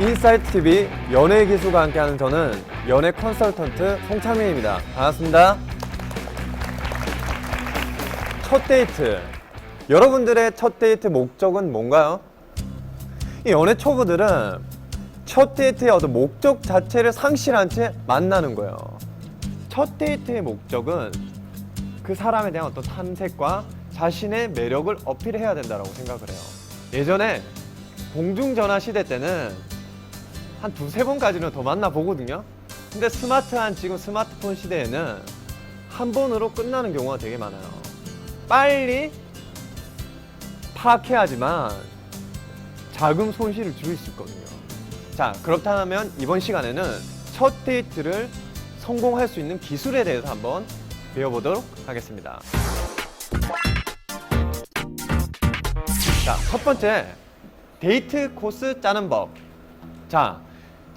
인사이트 TV 연예 기수가 함께하는 저는 연예 컨설턴트 송창민입니다. 반갑습니다. 첫 데이트. 여러분들의 첫 데이트 목적은 뭔가요? 이 연애 초보들은 첫 데이트의 어떤 목적 자체를 상실한 채 만나는 거예요. 첫 데이트의 목적은 그 사람에 대한 어떤 탐색과 자신의 매력을 어필해야 된다고 생각을 해요. 예전에 공중전화 시대 때는 한 두세 번까지는 더 만나보거든요. 근데 스마트한 지금 스마트폰 시대에는 한 번으로 끝나는 경우가 되게 많아요. 빨리 파악해야지만 자금 손실을 줄일 수 있거든요. 자, 그렇다면 이번 시간에는 첫 데이트를 성공할 수 있는 기술에 대해서 한번 배워보도록 하겠습니다. 자, 첫 번째, 데이트 코스 짜는 법. 자,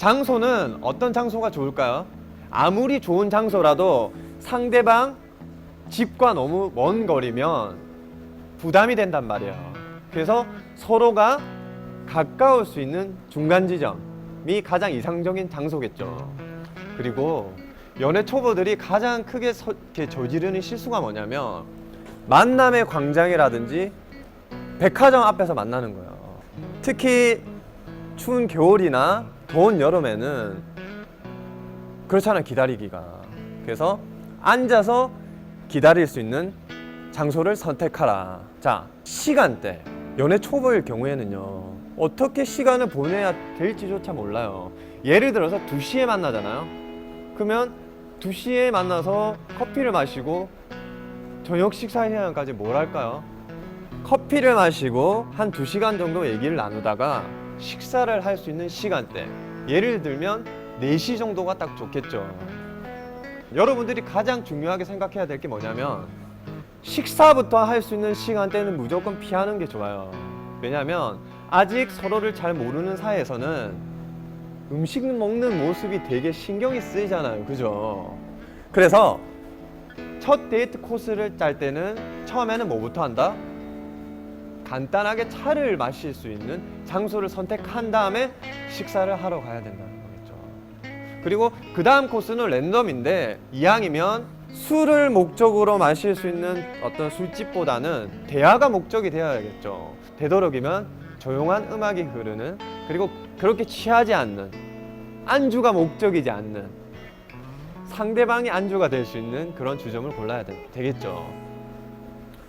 장소는 어떤 장소가 좋을까요? 아무리 좋은 장소라도 상대방 집과 너무 먼 거리면 부담이 된단 말이에요. 그래서 서로가 가까울 수 있는 중간 지점이 가장 이상적인 장소겠죠. 그리고 연애 초보들이 가장 크게 서- 저지르는 실수가 뭐냐면 만남의 광장이라든지 백화점 앞에서 만나는 거예요. 특히 추운 겨울이나 더운 여름에는 그렇잖아요 기다리기가. 그래서 앉아서 기다릴 수 있는 장소를 선택하라. 자 시간대 연애 초보일 경우에는요 어떻게 시간을 보내야 될지조차 몰라요. 예를 들어서 2시에 만나잖아요. 그러면 2시에 만나서 커피를 마시고 저녁 식사 시간까지 뭘 할까요? 커피를 마시고 한 2시간 정도 얘기를 나누다가 식사를 할 수 있는 시간대. 예를 들면 4시 정도가 딱 좋겠죠. 여러분들이 가장 중요하게 생각해야 될 게 뭐냐면 식사부터 할 수 있는 시간대는 무조건 피하는 게 좋아요. 왜냐하면 아직 서로를 잘 모르는 사이에서는 음식 먹는 모습이 되게 신경이 쓰이잖아요. 그죠? 그래서 첫 데이트 코스를 짤 때는 처음에는 뭐부터 한다? 간단하게 차를 마실 수 있는 장소를 선택한 다음에 식사를 하러 가야 된다는 거겠죠. 그리고 그 다음 코스는 랜덤인데 이왕이면 술을 목적으로 마실 수 있는 어떤 술집보다는 대화가 목적이 되어야겠죠. 되도록이면 조용한 음악이 흐르는 그리고 그렇게 취하지 않는 안주가 목적이지 않는 상대방이 안주가 될 수 있는 그런 주점을 골라야 되, 되겠죠.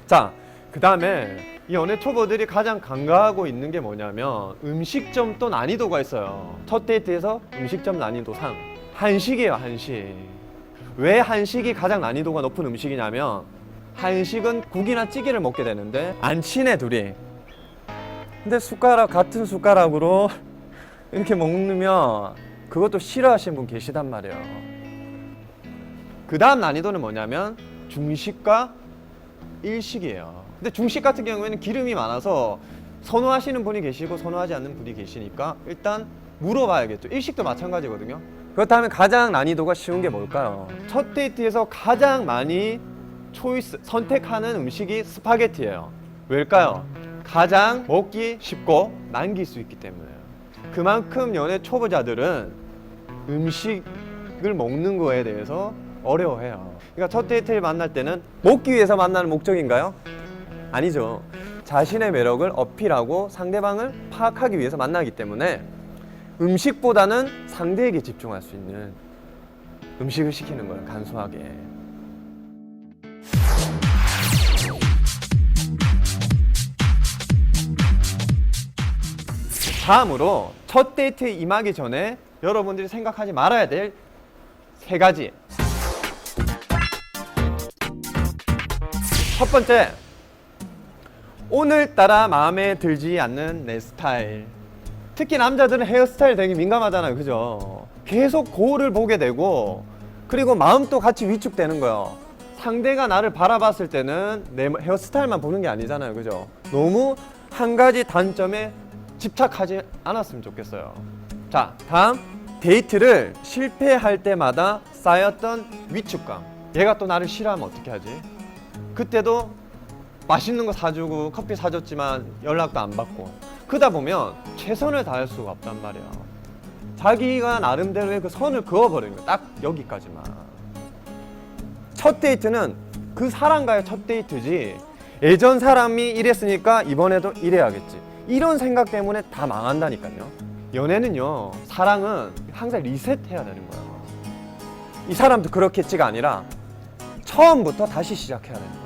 자, 그 다음에 이 연애 초보들이 가장 간과하고 있는 게 뭐냐면 음식점 또 난이도가 있어요. 첫 데이트에서 음식점 난이도 상 한식이에요, 한식. 왜 한식이 가장 난이도가 높은 음식이냐면 한식은 국이나 찌개를 먹게 되는데 안 친해 둘이. 근데 숟가락 같은 숟가락으로 이렇게 먹으면 그것도 싫어하시는 분 계시단 말이에요. 그 다음 난이도는 뭐냐면 중식과 일식이에요. 근데 중식 같은 경우에는 기름이 많아서 선호하시는 분이 계시고 선호하지 않는 분이 계시니까 일단 물어봐야겠죠. 일식도 마찬가지거든요. 그렇다면 가장 난이도가 쉬운 게 뭘까요? 첫 데이트에서 가장 많이 초이스 선택하는 음식이 스파게티예요. 왜일까요? 가장 먹기 쉽고 남길 수 있기 때문에요. 그만큼 연애 초보자들은 음식을 먹는 거에 대해서 어려워해요. 그러니까 첫 데이트를 만날 때는 먹기 위해서 만나는 목적인가요? 아니죠. 자신의 매력을 어필하고 상대방을 파악하기 위해서 만나기 때문에 음식보다는 상대에게 집중할 수 있는 음식을 시키는 거예요. 간소하게. 다음으로 첫 데이트에 임하기 전에 여러분들이 생각하지 말아야 될 세 가지. 첫 번째, 오늘따라 마음에 들지 않는 내 스타일. 특히 남자들은 헤어스타일 되게 민감하잖아요. 그죠? 계속 거울을 보게 되고, 그리고 마음도 같이 위축되는 거예요. 상대가 나를 바라봤을 때는 내 헤어스타일만 보는 게 아니잖아요. 그죠? 너무 한 가지 단점에 집착하지 않았으면 좋겠어요. 자, 다음. 데이트를 실패할 때마다 쌓였던 위축감. 얘가 또 나를 싫어하면 어떻게 하지? 그때도 맛있는 거 사주고 커피 사줬지만 연락도 안 받고 그러다 보면 최선을 다할 수가 없단 말이야 자기가 나름대로의 그 선을 그어버리는 거야. 딱 여기까지만. 첫 데이트는 그 사람과의 첫 데이트지. 예전 사람이 이랬으니까 이번에도 이래야겠지. 이런 생각 때문에 다 망한다니까요. 연애는요, 사랑은 항상 리셋해야 되는 거예요. 이 사람도 그렇겠지가 아니라 처음부터 다시 시작해야 거예요.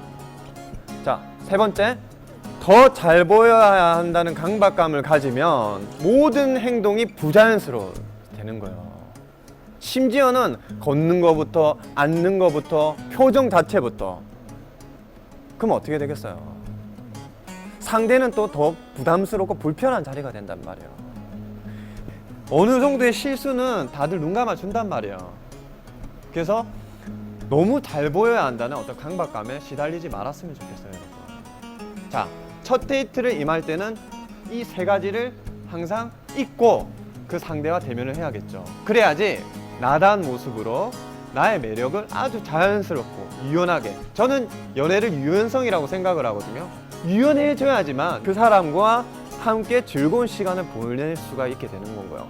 자, 세 번째. 더 잘 보여야 한다는 강박감을 가지면 모든 행동이 부자연스러워 되는 거예요. 심지어는 걷는 거부터 앉는 거부터 표정 자체부터 그럼 어떻게 되겠어요? 상대는 또 더 부담스럽고 불편한 자리가 된단 말이에요. 어느 정도의 실수는 다들 눈 감아 준단 말이에요. 그래서 너무 잘 보여야 한다는 어떤 강박감에 시달리지 말았으면 좋겠어요, 여러분. 자, 첫 데이트를 임할 때는 이 세 가지를 항상 잊고 그 상대와 대면을 해야겠죠. 그래야지 나다운 모습으로 나의 매력을 아주 자연스럽고 유연하게 저는 연애를 유연성이라고 생각을 하거든요. 유연해져야지만 그 사람과 함께 즐거운 시간을 보낼 수가 있게 되는 건고요.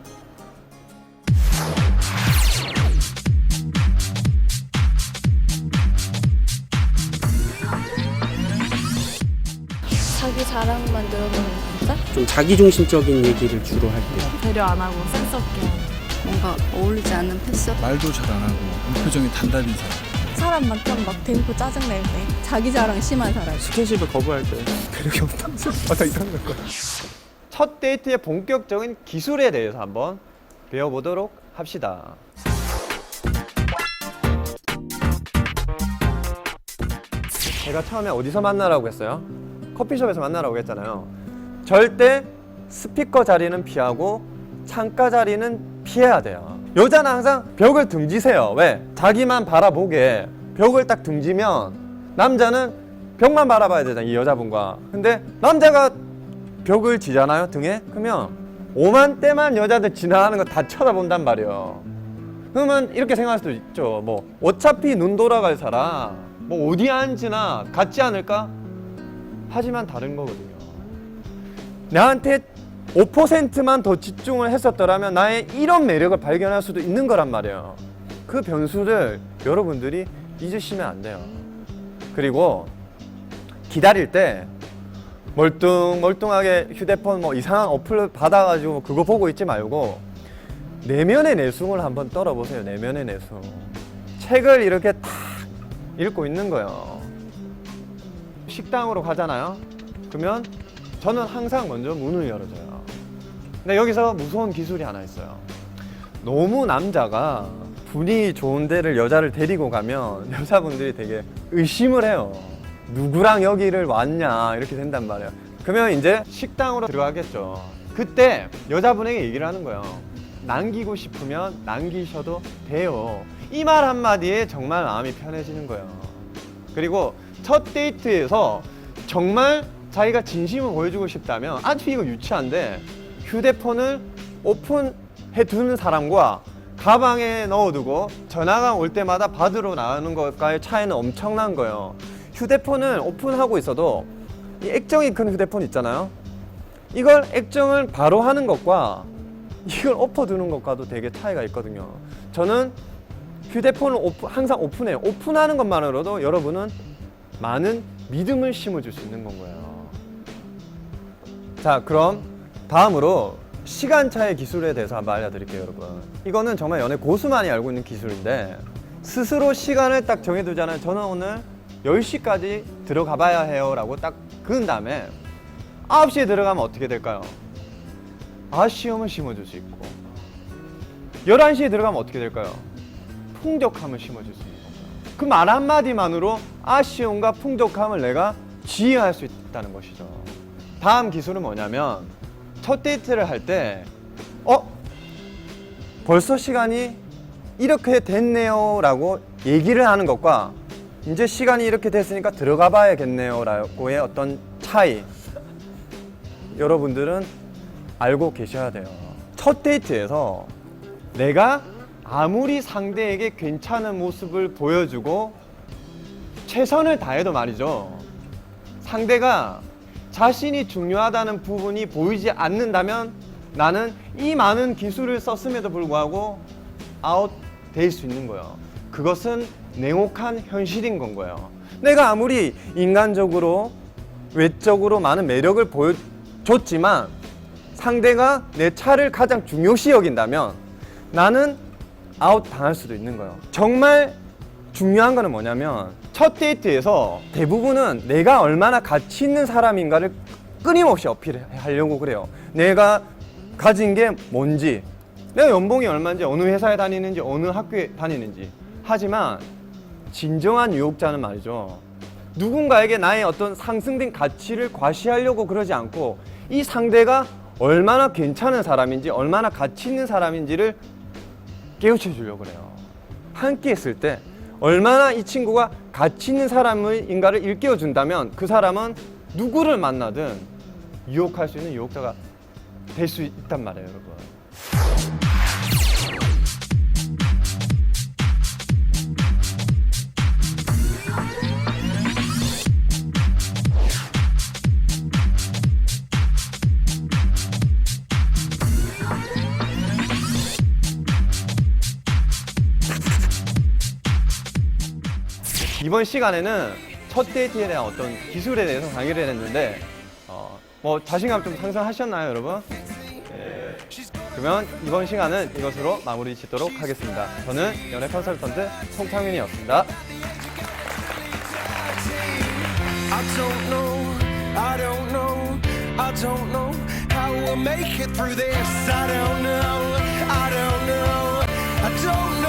자기 자랑만 들어보는 남자? 좀 자기중심적인 얘기를 주로 할 때. 배려 안 하고 센스 없게 하는 뭔가 어울리지 않는 패스 말도 잘 안 하고 표정이 단단한 사람 사람 만나면 막 대놓고 짜증낼 때 자기 자랑 심한 사람 스킨십을 거부할 때 매력이 없다. 맞아 이상한 거. 첫 데이트의 본격적인 기술에 대해서 한번 배워보도록 합시다. 제가 처음에 어디서 만나라고 했어요? 커피숍에서 만나라고 했잖아요. 절대 스피커 자리는 피하고 창가 자리는 피해야 돼요. 여자는 항상 벽을 등지세요. 왜? 자기만 바라보게 벽을 딱 등지면 남자는 벽만 바라봐야 되잖아요. 이 여자분과. 근데 남자가 벽을 지잖아요 등에 그러면 오만 때만 여자들 지나가는 거 다 쳐다본단 말이에요 그러면 이렇게 생각할 수도 있죠 뭐 어차피 눈 돌아갈 사람 뭐 어디 앉으나 같지 않을까 하지만 다른 거거든요 나한테 5%만 더 집중을 했었더라면 나의 이런 매력을 발견할 수도 있는 거란 말이에요 그 변수를 여러분들이 잊으시면 안 돼요 그리고 기다릴 때 멀뚱 멀뚱하게 휴대폰 뭐 이상한 어플 받아가지고 그거 보고 있지 말고 내면의 내숭을 한번 떨어보세요. 내면의 내숭. 책을 이렇게 탁 읽고 있는 거예요. 식당으로 가잖아요. 그러면 저는 항상 먼저 문을 열어줘요. 근데 여기서 무서운 기술이 하나 있어요. 너무 남자가 분위기 좋은 데를 여자를 데리고 가면 여자분들이 되게 의심을 해요. 누구랑 여기를 왔냐 이렇게 된단 말이에요. 그러면 이제 식당으로 들어가겠죠. 그때 여자분에게 얘기를 하는 거예요. 남기고 싶으면 남기셔도 돼요. 이 말 한마디에 정말 마음이 편해지는 거예요. 그리고 첫 데이트에서 정말 자기가 진심을 보여주고 싶다면 아주 이거 유치한데 휴대폰을 오픈해 두는 사람과 가방에 넣어두고 전화가 올 때마다 받으러 나가는 것과의 차이는 엄청난 거예요. 휴대폰을 오픈하고 있어도 이 액정이 큰 휴대폰 있잖아요. 이걸 액정을 바로 하는 것과 이걸 엎어두는 것과도 되게 차이가 있거든요. 저는 휴대폰을 오픈, 항상 오픈해요. 오픈하는 것만으로도 여러분은 많은 믿음을 심어줄 수 있는 건 거예요. 자, 그럼 다음으로 시간차의 기술에 대해서 한번 알려드릴게요, 여러분. 이거는 정말 연애 고수만이 알고 있는 기술인데 스스로 시간을 딱 정해두잖아요. 저는 오늘 10시까지 들어가 봐야 해요 라고 딱 그은 다음에 9시에 들어가면 어떻게 될까요? 아쉬움을 심어줄 수 있고 11시에 들어가면 어떻게 될까요? 풍족함을 심어줄 수 거죠. 그 말 한마디만으로 아쉬움과 풍족함을 내가 지휘할 수 있다는 것이죠. 다음 기술은 뭐냐면 첫 데이트를 할 때 어? 벌써 시간이 이렇게 됐네요 라고 얘기를 하는 것과 이제 시간이 이렇게 됐으니까 들어가 봐야겠네요 라고의 어떤 차이 여러분들은 알고 계셔야 돼요 첫 데이트에서 내가 아무리 상대에게 괜찮은 모습을 보여주고 최선을 다해도 말이죠 상대가 자신이 중요하다는 부분이 보이지 않는다면 나는 이 많은 기술을 썼음에도 불구하고 아웃 될 수 있는 거예요. 그것은 냉혹한 현실인 건 거예요. 내가 아무리 인간적으로 외적으로 많은 매력을 보여줬지만 상대가 내 차를 가장 중요시 여긴다면 나는 아웃 당할 수도 있는 거예요. 정말 중요한 거는 뭐냐면 첫 데이트에서 대부분은 내가 얼마나 가치 있는 사람인가를 끊임없이 어필하려고 그래요. 내가 가진 게 뭔지, 내가 연봉이 얼마인지, 어느 회사에 다니는지, 어느 학교에 다니는지. 하지만 진정한 유혹자는 말이죠. 누군가에게 나의 어떤 상승된 가치를 과시하려고 그러지 않고 이 상대가 얼마나 괜찮은 사람인지, 얼마나 가치 있는 사람인지를 깨우쳐 주려고 그래요. 함께 했을 때 얼마나 이 친구가 가치 있는 사람인가를 일깨워 준다면 그 사람은 누구를 만나든 유혹할 수 있는 유혹자가 될 수 있단 말이에요, 여러분. 이번 시간에는 첫 데이트에 대한 어떤 기술에 대해서 강의를 했는데 어, 뭐 자신감 좀 상승하셨나요, 여러분? 예. 그러면 이번 시간은 이것으로 마무리 짓도록 하겠습니다. 저는 연애 컨설턴트 know, I don't know, I don't know.